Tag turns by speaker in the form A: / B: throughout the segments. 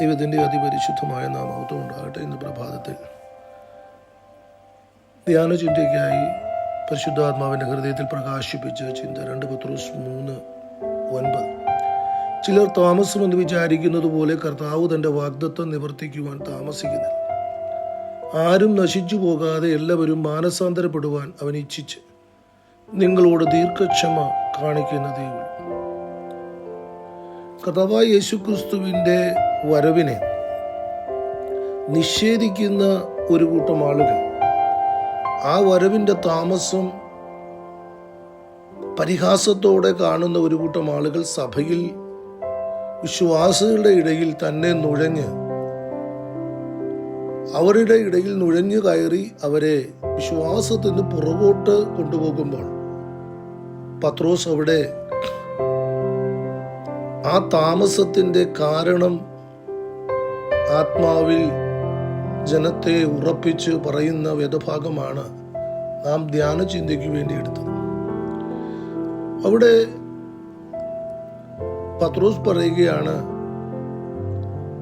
A: ദൈവത്തിന്റെ അതിപരിശുദ്ധമായ നാമത്വം ഉണ്ടാകട്ടെ ഇന്ന് പ്രഭാതത്തിൽ ധ്യാന ചിന്തയ്ക്കായി പരിശുദ്ധാത്മാവിന്റെ ഹൃദയത്തിൽ പ്രകാശിപ്പിച്ച ചിന്ത രണ്ട് പത്രോസ് മൂന്ന് ഒൻപത്. ചിലർ താമസമെന്ന് വിചാരിക്കുന്നത് പോലെ കർത്താവ് തന്റെ വാഗ്ദത്വം നിവർത്തിക്കുവാൻ താമസിക്കുന്നില്ല. ആരും നശിച്ചു പോകാതെ എല്ലാവരും മാനസാന്തരപ്പെടുവാൻ അവൻ ഇച്ഛിച്ച് നിങ്ങളോട് ദീർഘക്ഷമ കാണിക്കുന്നതേ ഉള്ളൂ. കർത്താവായ യേശുക്രിസ്തുവിന്റെ വരവിനെ നിഷേധിക്കുന്ന ഒരു കൂട്ടം ആളുകൾ. ആ വരവിന്റെ താമസം പരിഹാസത്തോടെ കാണുന്ന ഒരു കൂട്ടം ആളുകൾ സഭയിൽ വിശ്വാസികളുടെ ഇടയിൽ തന്നെ നുഴഞ്ഞ് അവരുടെ ഇടയിൽ നുഴഞ്ഞു കയറി അവരെ വിശ്വാസത്തിന് പുറകോട്ട് കൊണ്ടുപോകുമ്പോൾ പത്രോസ് അവിടെ ആ താമസത്തിന്റെ കാരണം ആത്മാവിൽ ജനത്തെ ഉറപ്പിച്ച് പറയുന്ന വേദഭാഗമാണ് നാം ധ്യാന ചിന്തയ്ക്ക് വേണ്ടി എടുത്തത്. അവിടെ പത്രോസ് പറയുകയാണ്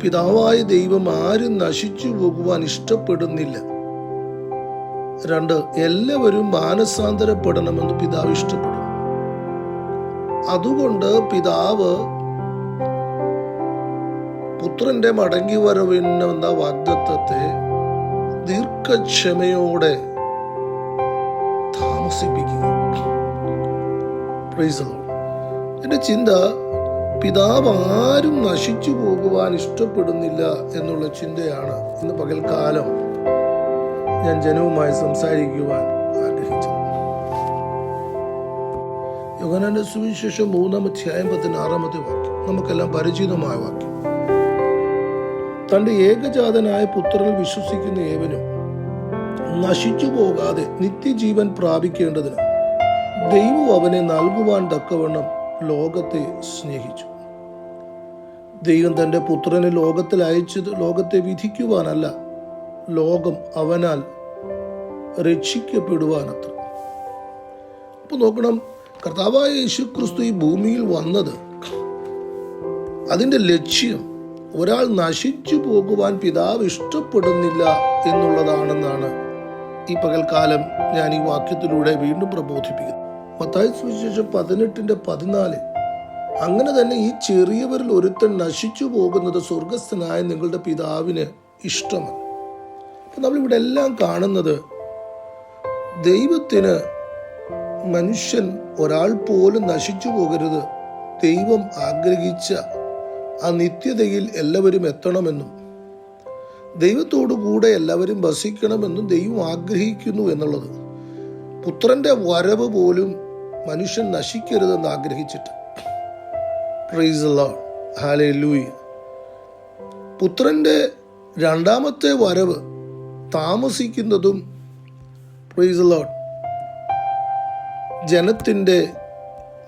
A: പിതാവായ ദൈവം ആരും നശിച്ചു പോകുവാൻ ഇഷ്ടപ്പെടുന്നില്ല. രണ്ട് എല്ലാവരും മാനസാന്തരപ്പെടണമെന്ന് പിതാവ് ഇഷ്ടപ്പെടും അതുകൊണ്ട് പിതാവ് പുത്രന്റെ മടങ്ങി വരവെന്ന വാഗ്ദത്വത്തെ ദീർഘക്ഷമയോടെ താമസിപ്പിക്കുക എന്റെ ചിന്ത പിതാവ് ആരും നശിച്ചു പോകുവാൻ ഇഷ്ടപ്പെടുന്നില്ല എന്നുള്ള ചിന്തയാണ് ഇന്ന് പകൽക്കാലം ഞാൻ ജനവുമായി സംസാരിക്കുവാൻ ആഗ്രഹിച്ചത്. യോഗനാന്റെ സുവിശേഷം മൂന്നാം അധ്യായം പതിനാറാമത്തെ വാക്യം. നമുക്കെല്ലാം പരിചിതമായ വാക്യം. തന്റെ ഏകജാതനായ പുത്രനിൽ വിശ്വസിക്കുന്ന ഏവനും നശിച്ചു പോകാതെ നിത്യജീവൻ പ്രാപിക്കേണ്ടതിന് ദൈവം അവനെ നൽകുവാൻ തക്കവണ്ണം ലോകത്തെ സ്നേഹിച്ചു. ദൈവം തന്റെ പുത്രനെ ലോകത്തിൽ അയച്ചത് ലോകത്തെ വിധിക്കുവാനല്ല ലോകം അവനാൽ രക്ഷിക്കപ്പെടുവാനത്ര. അപ്പൊ നോക്കണം കർത്താവായ യേശു ക്രിസ്തു ഈ ഭൂമിയിൽ വന്നത് അതിന്റെ ലക്ഷ്യം ഒരാൾ നശിച്ചു പോകുവാൻ പിതാവ് ഇഷ്ടപ്പെടുന്നില്ല എന്നുള്ളതാണെന്നാണ് ഈ പകൽക്കാലം ഞാൻ ഈ വാക്യത്തിലൂടെ വീണ്ടും പ്രബോധിപ്പിക്കുന്നു മത്തായ സുവിശേഷം പതിനെട്ടിന്റെ പതിനാല് അങ്ങനെ തന്നെ ഈ ചെറിയവരിൽ ഒരുത്തൻ നശിച്ചു പോകുന്നത് സ്വർഗസ്ഥനായ നിങ്ങളുടെ പിതാവിന് ഇഷ്ടമാണ്. നമ്മളിവിടെ എല്ലാം കാണുന്നത് ദൈവത്തിന് മനുഷ്യൻ ഒരാൾ പോലും നശിച്ചു പോകരുത് ദൈവം ആഗ്രഹിച്ച ആ നിത്യതയിൽ എല്ലാവരും എത്തണമെന്നും ദൈവത്തോടു കൂടെ എല്ലാവരും വസിക്കണമെന്നും ദൈവം ആഗ്രഹിക്കുന്നു എന്നുള്ളത്. പുത്രന്റെ വരവ് പോലും മനുഷ്യൻ നശിക്കരുതെന്ന് ആഗ്രഹിച്ചിട്ട്. പുത്രന്റെ രണ്ടാമത്തെ വരവ് താമസിക്കുന്നതും ജനത്തിന്റെ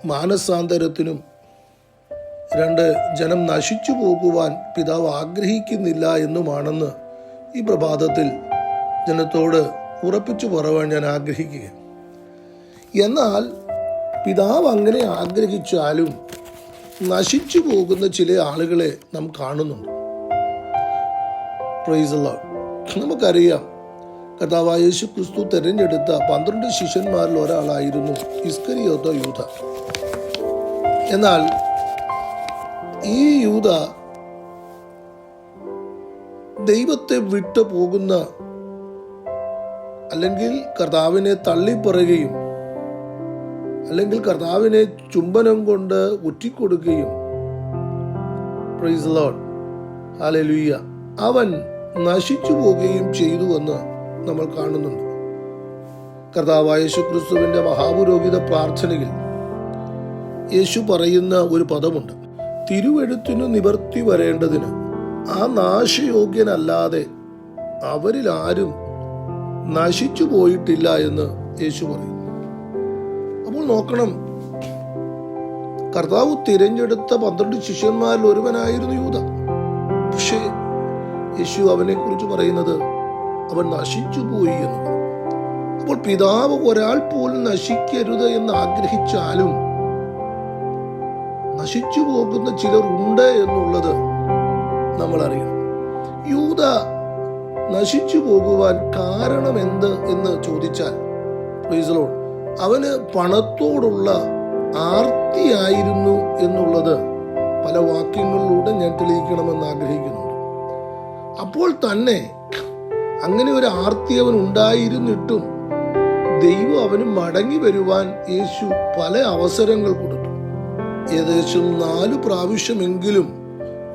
A: മാനസാന്തരത്തിനും രണ്ട് ജനം നശിച്ചു പോകുവാൻ പിതാവ് ആഗ്രഹിക്കുന്നില്ല എന്നുമാണെന്ന് ഈ പ്രഭാതത്തിൽ ജനത്തോട് ഉറപ്പിച്ചു പറവാൻ ഞാൻ ആഗ്രഹിക്കുക എന്നാൽ പിതാവ് അങ്ങനെ ആഗ്രഹിച്ചാലും നശിച്ചു പോകുന്ന ചില ആളുകളെ നാം കാണുന്നുണ്ട്. നമുക്കറിയാം കർത്താവായ യേശു ക്രിസ്തു തെരഞ്ഞെടുത്ത പന്ത്രണ്ട് ശിഷ്യന്മാരിൽ ഒരാളായിരുന്നു ഇസ്കരിയോത്ത യൂത. എന്നാൽ ഈ യൂത ദൈവത്തെ വിട്ടു പോകുന്ന അല്ലെങ്കിൽ കർത്താവിനെ തള്ളിപ്പറയുകയും അല്ലെങ്കിൽ കർത്താവിനെ ചുംബനം കൊണ്ട് ഉറ്റിക്കൊടുക്കുകയും പ്രൈസ് അവൻ നശിച്ചു പോവുകയും ചെയ്തു എന്ന് നമ്മൾ കാണുന്നുണ്ട്. കർത്താവായ യേശു ക്രിസ്തുവിന്റെ മഹാപുരോഹിത പ്രാർത്ഥനയിൽ യേശു പറയുന്ന ഒരു പദമുണ്ട്. തിരുവെഴുത്തിനു നിവർത്തി വരേണ്ടതിന് ആ നാശയോഗ്യനല്ലാതെ അവരിൽ ആരും നശിച്ചു പോയിട്ടില്ല എന്ന് യേശു പറയുന്നു. അപ്പോൾ നോക്കണം. കർത്താവ് തിരഞ്ഞെടുത്ത പന്ത്രണ്ട് ശിഷ്യന്മാരിൽ ഒരുവനായിരുന്നു യൂത. പക്ഷേ യേശു അവനെ കുറിച്ച് പറയുന്നത് അവൻ നശിച്ചു പോയി എന്ന് അപ്പോൾ പിതാവ് ഒരാൾ പോലും നശിക്കരുത് എന്ന് ആഗ്രഹിച്ചാലും നശിച്ചു പോകുന്ന ചിലർ ഉണ്ട് എന്നുള്ളത് നമ്മൾ അറിയണം യൂത നശിച്ചു പോകുവാൻ കാരണം എന്ത് എന്ന് ചോദിച്ചാൽ പ്രീസലോൺ അവന് പണത്തോടുള്ള ആർത്തിയായിരുന്നു എന്നുള്ളത് പല വാക്യങ്ങളിലൂടെ ഞാൻ തെളിയിക്കണമെന്ന് ആഗ്രഹിക്കുന്നുണ്ട്. അപ്പോൾ തന്നെ അങ്ങനെ ഒരു ആർത്തി അവൻ ഉണ്ടായിരുന്നിട്ടും ദൈവം അവന് മടങ്ങി വരുവാൻ യേശു പല അവസരങ്ങൾ കൊടുത്തു. ഏകദേശം നാലു പ്രാവശ്യമെങ്കിലും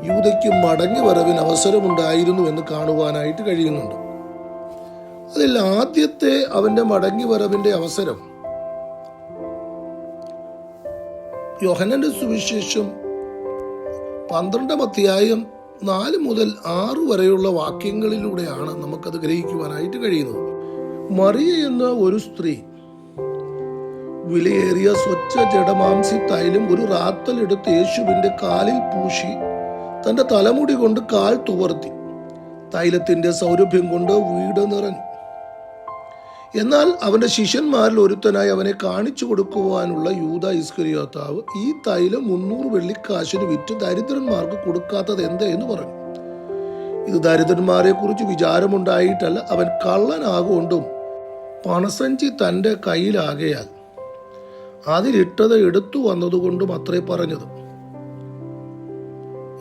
A: യൂതയ്ക്ക് മടങ്ങി വരവിന് അവസരമുണ്ടായിരുന്നു എന്ന് കാണുവാനായിട്ട് കഴിയുന്നുണ്ട്. അതിൽ ആദ്യത്തെ അവന്റെ മടങ്ങി വരവിന്റെ അവസരം യോഹനന്റെ സുവിശേഷം പന്ത്രണ്ടാം അധ്യായം നാല് മുതൽ ആറ് വരെയുള്ള വാക്യങ്ങളിലൂടെയാണ് നമുക്കത് ഗ്രഹിക്കുവാനായിട്ട് കഴിയുന്നത്. മറിയ എന്ന ഒരു സ്ത്രീ വിലയേറിയ സ്വച്ഛ ജഡമാംസി തൈലം ഒരു റാത്തലെടുത്ത് യേശുവിന്റെ കാലിൽ പൂശി തന്റെ തലമുടി കൊണ്ട് കാൽ തുവർത്തി. തൈലത്തിന്റെ സൗരഭ്യം കൊണ്ട് വീട് നിറഞ്ഞു. എന്നാൽ അവന്റെ ശിഷ്യന്മാരിൽ ഒരുത്തനായി അവനെ കാണിച്ചു കൊടുക്കുവാനുള്ള യൂത ഇസ്കരിയോത്താവ് ഈ തൈലം മുന്നൂറ് വെള്ളിക്കാശിന് വിറ്റ് ദരിദ്രന്മാർക്ക് കൊടുക്കാത്തത് എന്ത് എന്ന് പറഞ്ഞു. ഇത് ദരിദ്രന്മാരെ കുറിച്ച് വിചാരമുണ്ടായിട്ടല്ല അവൻ കള്ളനാകൊണ്ടും പണസഞ്ചി തന്റെ കയ്യിലാകയാൽ അതിലിട്ടത് എടുത്തു വന്നതുകൊണ്ടും അത്രേ പറഞ്ഞത്.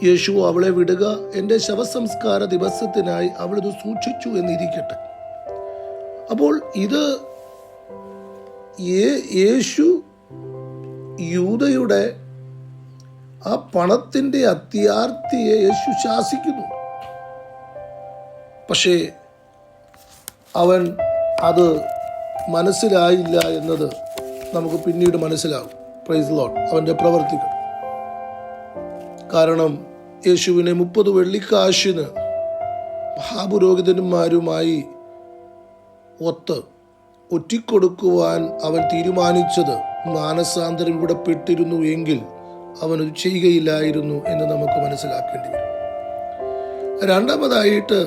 A: യേശു അവളെ വിടുക എന്റെ ശവസംസ്കാര ദിവസത്തിനായി അവൾ ഇത് സൂക്ഷിച്ചു എന്നിരിക്കട്ടെ. അപ്പോൾ ഇത് യേശു യൂതയുടെ ആ പണത്തിന്റെ അത്യാർത്തിയെ യേശു ശാസിക്കുന്നു. പക്ഷേ അവൻ അത് മനസ്സിലായില്ല എന്നത് നമുക്ക് പിന്നീട് മനസ്സിലാകും. പ്രൈസ് ലോട്ട് അവന്റെ പ്രവർത്തികൾ. കാരണം യേശുവിനെ മുപ്പത് വെള്ളിക്കാശിന് മഹാപുരോഹിതന്മാരുമായി ഒത്ത് ഒറ്റിക്കൊടുക്കുവാൻ അവൻ തീരുമാനിച്ചത് മാനസാന്തരം ഇവിടെ പെട്ടിരുന്നു എങ്കിൽ അവനത് ചെയ്യുകയില്ലായിരുന്നു എന്ന് നമുക്ക് മനസ്സിലാക്കേണ്ടി വരും. രണ്ടാമതായിട്ട്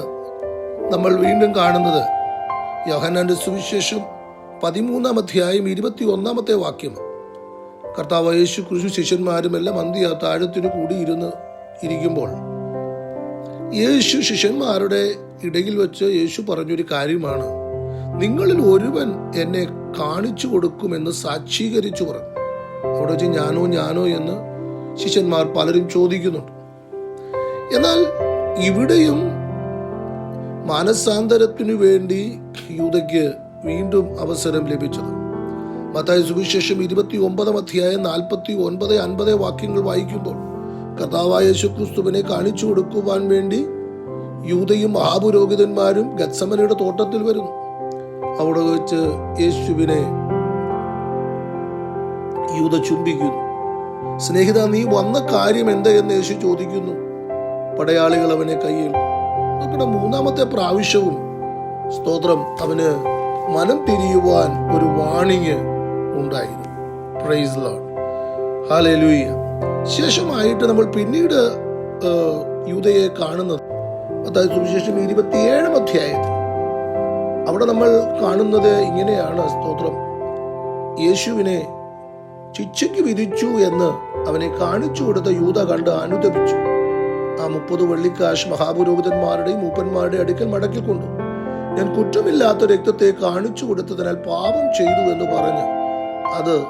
A: നമ്മൾ വീണ്ടും കാണുന്നത് യോഹന്നാന്റെ സുവിശേഷം പതിമൂന്നാം അധ്യായം ഇരുപത്തി ഒന്നാമത്തെ വാക്യം. കർത്താവ് യേശു കുരിശു ശിഷ്യന്മാരും എല്ലാം അന്ത്യ താഴത്തിന് കൂടി ഇരുന്ന് ഇരിക്കുമ്പോൾ യേശു ശിഷ്യന്മാരുടെ ഇടയിൽ വെച്ച് യേശു പറഞ്ഞൊരു കാര്യമാണ്. നിങ്ങളിൽ ഒരുവൻ എന്നെ കാണിച്ചു കൊടുക്കുമെന്ന് സാക്ഷീകരിച്ചു പറഞ്ഞു. അവിടെ വെച്ച് ഞാനോ ഞാനോ എന്ന് ശിഷ്യന്മാർ പലരും ചോദിക്കുന്നുണ്ട്. എന്നാൽ ഇവിടെയും മാനസാന്തരത്തിനു വേണ്ടി യൂതയ്ക്ക് വീണ്ടും അവസരം ലഭിച്ചത്. മത്തായ സുവിശേഷം ഇരുപത്തി ഒമ്പതാം അധ്യായം നാൽപ്പത്തി ഒൻപത് അൻപത് വാക്യങ്ങൾ വായിക്കുമ്പോൾ കർത്താവായ യേശുക്രിസ്തുവിനെ കാണിച്ചു കൊടുക്കുവാൻ വേണ്ടി യൂതയും മഹാപുരോഹിതന്മാരും ഗത്സമനയുടെ തോട്ടത്തിൽ വരുന്നു. അവിടെ വെച്ച് യേശുവിനെ യൂത ചുംബിക്കുന്നു. സ്നേഹിത നീ വന്ന കാര്യം എന്താ എന്ന് യേശു ചോദിക്കുന്നു. പടയാളികൾ അവനെ കയ്യിൽ നമ്മുടെ മൂന്നാമത്തെ പ്രാവശ്യവും സ്തോത്രം അവന് മനം തിരിയുവാൻ ഒരു വാണിങ് ഉണ്ടായിരുന്നു. പ്രൈസ് ശേഷമായിട്ട് നമ്മൾ പിന്നീട് യൂതയെ കാണുന്നത്. അതായത് സുവിശേഷം ഇരുപത്തിയേഴാം അധ്യായത്തിൽ. അവിടെ നമ്മൾ കാണുന്നത് ഇങ്ങനെയാണ് സ്തോത്രം. യേശുവിനെ ശിക്ഷയ്ക്ക് വിധിച്ചു എന്ന് അവനെ കാണിച്ചു കൊടുത്ത യൂത കണ്ട് അനുദപിച്ചു. ആ മുപ്പത് വെള്ളിക്കാശ് മഹാപുരോഹിതന്മാരുടെയും മൂപ്പന്മാരുടെയും അടുക്കൽ മടക്കിക്കൊണ്ടു. ഞാൻ കുറ്റമില്ലാത്ത രക്തത്തെ കാണിച്ചു കൊടുത്തതിനാൽ പാപം ചെയ്തു എന്ന് പറഞ്ഞു. അത്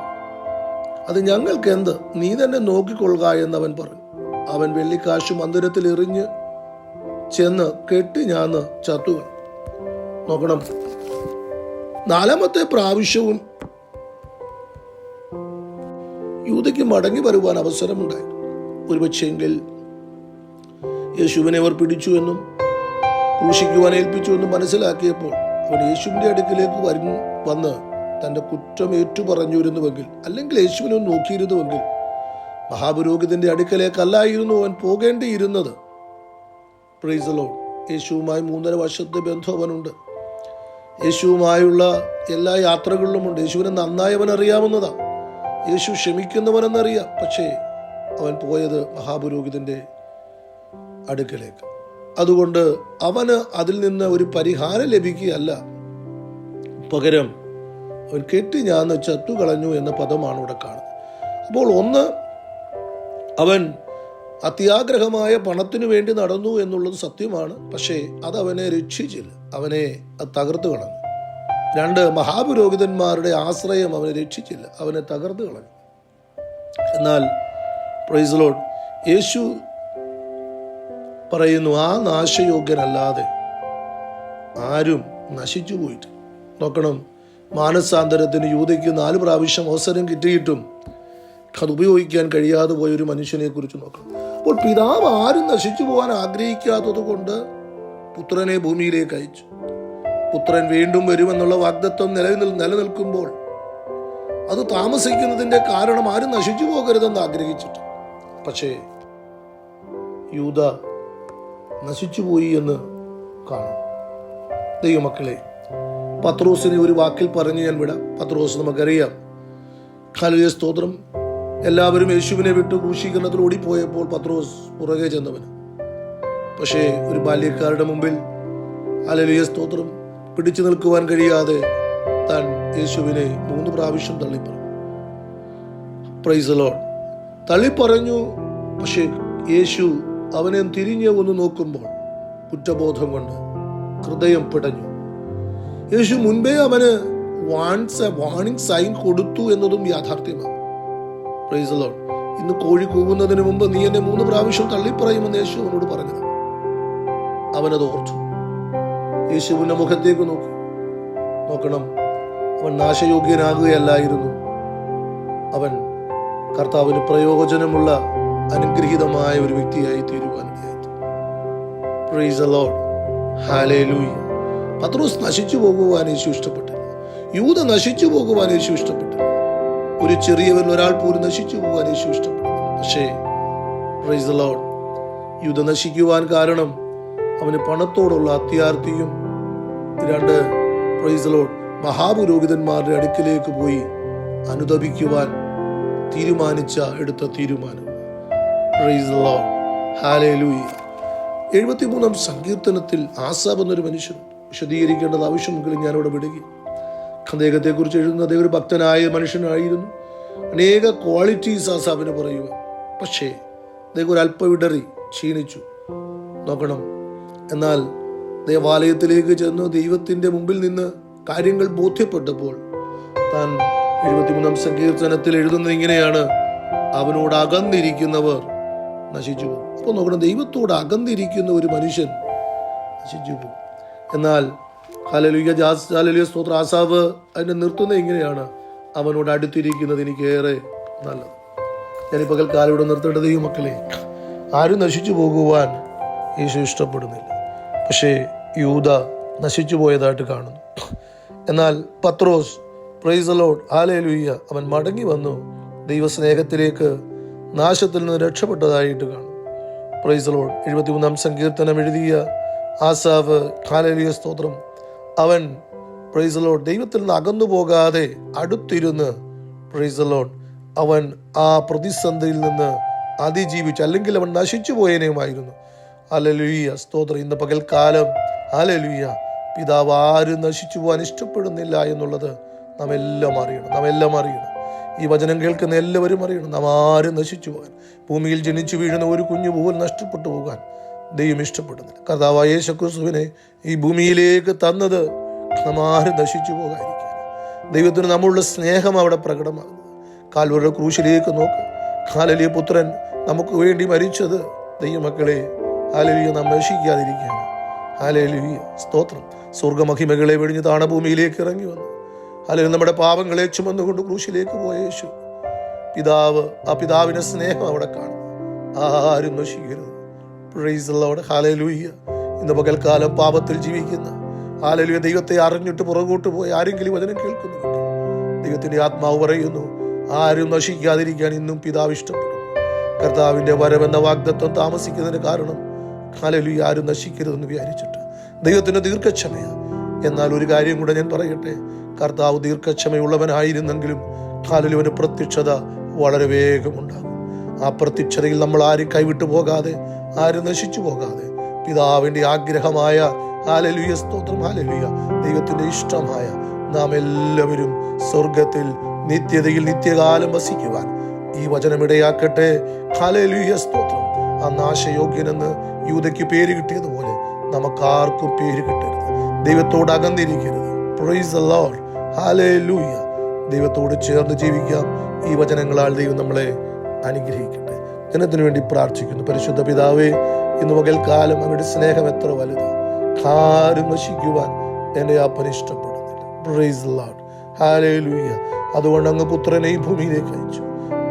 A: അത് ഞങ്ങൾക്ക് എന്ത്? നീ തന്നെ നോക്കിക്കൊള്ളുക എന്നവൻ പറഞ്ഞു. അവൻ വെള്ളിക്കാശ് മന്ദിരത്തിൽ എറിഞ്ഞ് ചെന്ന് കെട്ടി ഞാന്ന് ചത്തു. നോക്കണം. നാലാമത്തെ പ്രാവശ്യവും യൂതയ്ക്ക് മടങ്ങി വരുവാൻ അവസരമുണ്ടായി. ഒരുപക്ഷെങ്കിൽ യേശുവിനെ അവർ പിടിച്ചു എന്നും ക്രൂശിക്കുവാൻ ഏൽപ്പിച്ചു എന്ന് മനസ്സിലാക്കിയപ്പോൾ അവൻ യേശുവിന്റെ അടുക്കിലേക്ക് വരും വന്ന് തന്റെ കുറ്റം ഏറ്റുപറഞ്ഞിരുന്നുവെങ്കിൽ അല്ലെങ്കിൽ യേശുവിനെ നോക്കിയിരുന്നുവെങ്കിൽ മഹാപുരോഹിതന്റെ അടുക്കലേക്കല്ലായിരുന്നു അവൻ പോകേണ്ടിയിരുന്നത്. പ്രീസലോ യേശുവുമായി മൂന്നര വർഷത്തെ ബന്ധം അവനുണ്ട്. യേശുവുമായുള്ള എല്ലാ യാത്രകളിലുമുണ്ട്. യേശുവിനെ നന്നായി അവൻ അറിയാവുന്നതാണ് യേശു ക്ഷമിക്കുന്നവനെന്നറിയാം. പക്ഷേ അവൻ പോയത് മഹാപുരോഹിതന്റെ അടുക്കലേക്ക്. അതുകൊണ്ട് അവന് അതിൽ നിന്ന് ഒരു പരിഹാരം ലഭിക്കുകയല്ല. പകരം അവൻ കെട്ടി ഞാൻ ചത്തുകളഞ്ഞു എന്ന പദമാണ് ഇവിടെ കാണുന്നത്. അപ്പോൾ ഒന്ന് അവൻ അത്യാഗ്രഹമായ പണത്തിനു വേണ്ടി നടന്നു എന്നുള്ളത് സത്യമാണ്. പക്ഷേ അത് അവനെ രക്ഷിച്ചില്ല. അവനെ തകർത്ത് കളഞ്ഞു. രണ്ട് മഹാപുരോഹിതന്മാരുടെ ആശ്രയം അവനെ രക്ഷിച്ചില്ല. അവനെ തകർത്ത് കളഞ്ഞു. എന്നാൽ പ്രൈസലോഡ് യേശു പറയുന്നു ആ നാശയോഗ്യനല്ലാതെ ആരും നശിച്ചു പോയിട്ട് നോക്കണം മാനസാന്തരത്തിന് യൂതയ്ക്ക് നാല് പ്രാവശ്യം അവസരം കിട്ടിയിട്ടും അത് ഉപയോഗിക്കാൻ കഴിയാതെ പോയ ഒരു മനുഷ്യനെ കുറിച്ച് നോക്കണം. അപ്പോൾ പിതാവ് ആരും നശിച്ചു പോകാൻ ആഗ്രഹിക്കാത്തത് കൊണ്ട് പുത്രനെ ഭൂമിയിലേക്ക് അയച്ചു. പുത്രൻ വീണ്ടും വരുമെന്നുള്ള വാഗ്ദത്വം നിലവിൽ നിലനിൽക്കുമ്പോൾ അത് താമസിക്കുന്നതിന്റെ കാരണം ആരും നശിച്ചു പോകരുതെന്ന് ആഗ്രഹിച്ചിട്ട് പക്ഷേ യൂത നശിച്ചുപോയി എന്ന് കാണും. ദൈവമക്കളെ പത്രോസിനെ ഒരു വാക്കിൽ പറഞ്ഞു ഞാൻ വിടാം. പത്രോസ് നമുക്കറിയാം. ഖാലിയ സ്തോത്രം. എല്ലാവരും യേശുവിനെ വിട്ട് ക്രൂശീകരണത്തിൽ ഓടിപ്പോയപ്പോൾ പത്രോസ് പുറകെ ചെന്നവന്. പക്ഷേ ഒരു ബാല്യക്കാരുടെ മുമ്പിൽ അലലിയ സ്തോത്രം പിടിച്ചു നിൽക്കുവാൻ കഴിയാതെ താൻ യേശുവിനെ മൂന്ന് പ്രാവശ്യം തള്ളിപ്പറഞ്ഞു. പ്രൈസലോൺ തള്ളിപ്പറഞ്ഞു പക്ഷേ യേശു അവനെ തിരിഞ്ഞ് ഒന്ന് നോക്കുമ്പോൾ കുറ്റബോധം കൊണ്ട് ഹൃദയം പിടഞ്ഞു. യേശു മുൻപേ അവന് വാൺസ് വാണിംഗ് സൈൻ കൊടുത്തു എന്നതും യാഥാർത്ഥ്യമാണ്. ഇന്ന് കോഴി കൂവുന്നതിന് മുമ്പ് നീ എന്നെ മൂന്ന് പ്രാവശ്യം തള്ളിപ്പറയുമെന്ന് യേശു അവനോട് പറഞ്ഞത്. അവനത് ഓർത്തു. യേശുവിന്റെ മുഖത്തേക്ക് നോക്കി. നോക്കണം അവൻ നാശയോഗ്യനാകുകയല്ലായിരുന്നു. അവൻ കർത്താവിന് പ്രയോജനമുള്ള അനുഗ്രഹീതമായ ഒരു വ്യക്തിയായി തീരുവാനിടയായി പത്രോസ് നശിച്ചു പോകുവാൻ യേശു ഇഷ്ടപ്പെട്ടില്ല. യൂത നശിച്ചു പോകുവാൻ യേശു ഇഷ്ടപ്പെട്ടില്ല. ഒരു ചെറിയവൻ ഒരാൾ പോലും നശിച്ചു പോകാൻ യേശു ഇഷ്ടപ്പെട്ടില്ല. പക്ഷേ പ്രൈസ് ലോഡ് യൂത നശിക്കുവാൻ കാരണം അവന് പണത്തോടുള്ള അത്യാർത്ഥിയും രണ്ട് പ്രൈസ് ലോഡ് മഹാപുരോഹിതന്മാരുടെ അടുക്കിലേക്ക് പോയി അനുദപിക്കുവാൻ തീരുമാനിച്ച എടുത്ത തീരുമാനം. പ്രൈസ് ഹാലേലൂയ എഴുപത്തിമൂന്നാം സങ്കീർത്തനത്തിൽ ആസാബ് എന്നൊരു മനുഷ്യൻ വിശദീകരിക്കേണ്ടത് ആവശ്യമെങ്കിലും ഞാനിവിടെ വിടുകയും അദ്ദേഹത്തെക്കുറിച്ച് എഴുതുന്ന അദ്ദേഹം ഒരു ഭക്തനായ മനുഷ്യനായിരുന്നു. അനേക ക്വാളിറ്റീസ് ആസാബിന് പറയുക പക്ഷേ അദ്ദേഹം ഒരു അല്പ വിടറി ക്ഷീണിച്ചു. നോക്കണം. എന്നാൽ ദേവാലയത്തിലേക്ക് ചെന്ന് ദൈവത്തിന്റെ മുമ്പിൽ നിന്ന് കാര്യങ്ങൾ ബോധ്യപ്പെട്ടപ്പോൾ താൻ എഴുപത്തിമൂന്നാം സങ്കീർത്തനത്തിൽ എഴുതുന്നത് ഇങ്ങനെയാണ്. അവനോട് അകന്നിരിക്കുന്നവർ നശിച്ചു പോകും. അപ്പോൾ നോക്കണം ദൈവത്തോട് അകന്നിരിക്കുന്ന ഒരു മനുഷ്യൻ നശിച്ചു പോകും. എന്നാൽ ഹലലുയ ജാസ് ഹലലുയ സ്തോത്ര. ആസാവ് അതിനെ നിർത്തുന്നത് ഇങ്ങനെയാണ് അവനോട് അടുത്തിരിക്കുന്നത് എനിക്കേറെ നല്ലത്. ഞാൻ ഈ പകൽക്കാലം ഇവിടെ മക്കളെ ആരും നശിച്ചു പോകുവാൻ യേശു ഇഷ്ടപ്പെടുന്നില്ല. പക്ഷേ യൂത നശിച്ചു പോയതായിട്ട് കാണുന്നു. എന്നാൽ പത്രോസ് പ്രൈസലോഡ് ആലയിലുയ്യ അവൻ മടങ്ങി വന്നു ദൈവസ്നേഹത്തിലേക്ക് നാശത്തിൽ നിന്ന് രക്ഷപ്പെട്ടതായിട്ട് കാണും. പ്രൈസ് ലോഡ് എഴുപത്തിമൂന്നാം സങ്കീർത്തനം എഴുതിയ ആസാവ് ഖാലലിയ സ്തോത്രം. അവൻ പ്രൈസ് ലോഡ് ദൈവത്തിൽ നിന്ന് അകന്നു പോകാതെ അടുത്തിരുന്ന് പ്രൈസ് ലോഡ് അവൻ ആ പ്രതിസന്ധിയിൽ നിന്ന് അതിജീവിച്ചു. അല്ലെങ്കിൽ അവൻ നശിച്ചു പോയനെയുമായിരുന്നു. അലലുയ്യ സ്തോത്രം. ഇന്ന് പകൽക്കാലം അലലുയ്യ പിതാവ് ആരും നശിച്ചു പോകാൻ ഇഷ്ടപ്പെടുന്നില്ല എന്നുള്ളത് നാം എല്ലാം അറിയണം. നാം എല്ലാം അറിയണം. ഈ വചനം കേൾക്കുന്ന എല്ലാവരും അറിയണം. നാം ആരും നശിച്ചു പോകാൻ. ഭൂമിയിൽ ജനിച്ചു വീഴുന്ന ഒരു കുഞ്ഞു പോലും നഷ്ടപ്പെട്ടു പോകാൻ ദൈവം ഇഷ്ടപ്പെടുന്നില്ല. കർത്താവായ യേശുക്രിസ്തുവിനെ ഈ ഭൂമിയിലേക്ക് തന്നത് നാം ആരും നശിച്ചു പോകാതിരിക്കാൻ. ദൈവത്തിന് നമ്മളുടെ സ്നേഹം അവിടെ പ്രകടമാകുന്നു. കാൽവരുടെ ക്രൂശിലേക്ക് നോക്ക്. കാലലിയ പുത്രൻ നമുക്ക് വേണ്ടി മരിച്ചത് ദൈവമക്കളെ ഹാലലിയ നാം നശിക്കാതിരിക്കുകയാണ്. ഹാലലിയ സ്തോത്രം. സ്വർഗമഹിമകളെ വെടിഞ്ഞ് താണഭൂമിയിലേക്ക് ഇറങ്ങി വന്നു. അല്ലെങ്കിൽ നമ്മുടെ പാപങ്ങളെ ചുമന്നുകൊണ്ട് ക്രൂശിലേക്ക് പോയ യേശു. പിതാവ് ആ പിതാവിന്റെ സ്നേഹം അവിടെ കാണും ആരും നശിക്കരുത്. ഹാലലൂയ്യ ഇന്ന് പകൽക്കാലം പാപത്തിൽ ജീവിക്കുന്ന. ഹാലലൂയ ദൈവത്തെ അറിഞ്ഞിട്ട് പുറകോട്ട് പോയി ആരെങ്കിലും വചനം കേൾക്കുന്നു ദൈവത്തിന്റെ ആത്മാവ് പറയുന്നു ആരും നശിക്കാതിരിക്കാൻ ഇന്നും പിതാവ് ഇഷ്ടപ്പെടുന്നു. കർത്താവിന്റെ വരവെന്ന വാഗ്ദത്വം താമസിക്കുന്നതിന് കാരണം ഹാലലൂയ ആരും നശിക്കരുതെന്ന് വിചാരിച്ചിട്ട് ദൈവത്തിന്റെ ദീർഘക്ഷമയാണ്. എന്നാൽ ഒരു കാര്യം കൂടെ ഞാൻ പറയട്ടെ? കർത്താവ് ദീർഘക്ഷമയുള്ളവനായിരുന്നെങ്കിലും ഹാലലുവിന് പ്രത്യക്ഷത വളരെ വേഗമുണ്ടാകും ആ പ്രത്യക്ഷതയിൽ നമ്മൾ ആരും കൈവിട്ടു പോകാതെ ആരും നശിച്ചു പോകാതെ. പിതാവിന്റെ ആഗ്രഹമായ ഹാലലുയ സ്തോത്രം ഹാലലുയ ദൈവത്തിന്റെ ഇഷ്ടമായ നാം എല്ലാവരും സ്വർഗത്തിൽ നിത്യതയിൽ നിത്യകാലം വസിക്കുവാൻ ഈ വചനമിടയാക്കട്ടെ ഹാലലുയ സ്തോത്രം. ആ നാശയോഗ്യനെന്ന് യൂതയ്ക്ക് പേര് കിട്ടിയതുപോലെ നമുക്കാർക്കും പേര് കിട്ടരുത്. ദൈവത്തോട് അകന്നിരിക്കരുത് പ്രൈസ് the Lord. Hallelujah. ദൈവത്തോട് ചേർന്ന് ജീവിക്കാം. ഈ വചനങ്ങളാൽ ദൈവം നമ്മളെ അനുഗ്രഹിക്കട്ടെ. ജനത്തിനു വേണ്ടി പ്രാർത്ഥിക്കുന്നു. പരിശുദ്ധ പിതാവേ ഇന്ന് പകൽക്കാലം അവരുടെ സ്നേഹം എത്ര വലുത്. ആരും നശിക്കുവാൻ എന്റെ അപ്പൻ ഇഷ്ടപ്പെടുന്നില്ല. പ്രൈസ് ലോഡ് ഹാലേലൂയ അതുകൊണ്ട് അങ്ങ് പുത്രനെ ഈ ഭൂമിയിലേക്ക് അയച്ചു.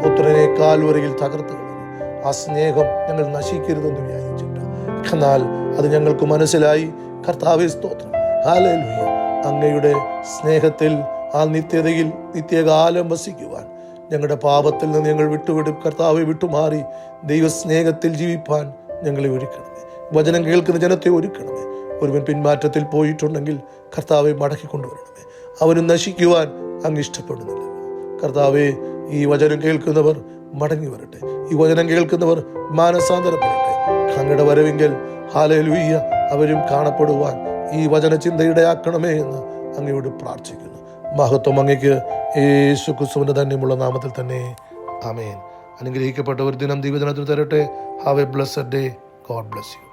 A: പുത്രനെ കാൽവരയിൽ തകർത്ത് കളഞ്ഞു. ആ സ്നേഹം ഞങ്ങൾ നശിക്കരുതെന്ന് വിചാരിച്ചിട്ട് എന്നാൽ അത് ഞങ്ങൾക്ക് മനസ്സിലായി. കർത്താവേ സ്തോത്രം. ഹാലേലൂയ അങ്ങയുടെ സ്നേഹത്തിൽ ആ നിത്യതയിൽ നിത്യകാലം വസിക്കുവാൻ. ഞങ്ങളുടെ പാപത്തിൽ നിന്ന് ഞങ്ങൾ വിട്ടുവിടും. കർത്താവെ വിട്ടുമാറി ദൈവസ്നേഹത്തിൽ ജീവിപ്പാൻ ഞങ്ങളെ ഒരുക്കണമേ. വചനം കേൾക്കുന്ന ജനത്തെ ഒരുക്കണമേ. ഒരുവൻ പിന്മാറ്റത്തിൽ പോയിട്ടുണ്ടെങ്കിൽ കർത്താവെ മടക്കി കൊണ്ടുവരണമേ. അവന് നശിക്കുവാൻ അങ്ങ് ഇഷ്ടപ്പെടുന്നില്ല. കർത്താവെ ഈ വചനം കേൾക്കുന്നവർ മടങ്ങി വരട്ടെ. ഈ വചനം കേൾക്കുന്നവർ മാനസാന്തരപ്പെടട്ടെ. അങ്ങയുടെ വരവെങ്കിൽ ഹാലലുയ്യ അവരും കാണപ്പെടുവാൻ ഈ വചന ചിന്തയിടയാക്കണമേ എന്ന് അങ്ങയോട് പ്രാർത്ഥിക്കുന്നു. മഹത്വം അങ്ങയ്ക്ക് യേശു ക്രിസ്തുവിന്റെ ധന്യമുള്ള നാമത്തിൽ തന്നെ അമേൻ അനുഗ്രഹിക്കപ്പെട്ട ഒരു ദിനം ദൈവദിനത്തിൽ തരട്ടെ. Have a blessed day God bless you